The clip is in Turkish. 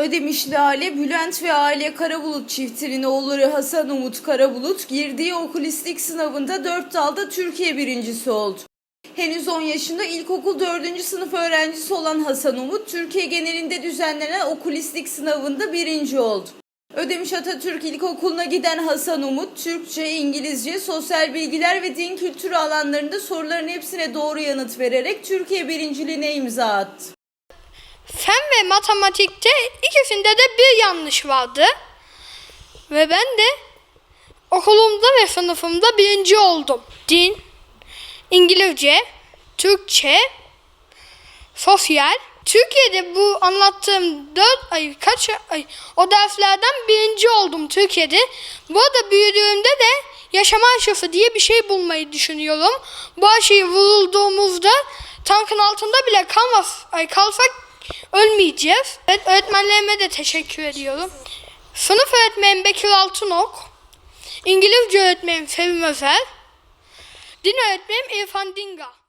Ödemişli aile Bülent ve aile Karabulut çiftinin oğulları Hasan Umut Karabulut girdiği okulistik sınavında 4 dalda Türkiye birincisi oldu. Henüz 10 yaşında ilkokul 4. sınıf öğrencisi olan Hasan Umut, Türkiye genelinde düzenlenen okulistik sınavında birinci oldu. Ödemiş Atatürk İlkokulu'na giden Hasan Umut, Türkçe, İngilizce, sosyal bilgiler ve din kültürü alanlarında soruların hepsine doğru yanıt vererek Türkiye birinciliğine imza attı. Fen ve matematikte ikisinde de bir yanlış vardı. Ve ben de okulumda ve sınıfımda birinci oldum. Din, İngilizce, Türkçe, sosyal. Türkiye'de bu anlattığım dört ay kaç ay o derslerden birinci oldum Türkiye'de. Bu arada büyüdüğümde de yaşama aşısı diye bir şey bulmayı düşünüyorum. Bu aşıyı vurulduğumuzda tankın altında bile kalmaz, ay kalsak ölmeyeceğiz. Evet, öğretmenlerime de teşekkür ediyorum. Sınıf öğretmenim Bekir Altınok. İngilizce öğretmenim Sevim Özel. Din öğretmenim İrfan Dinga.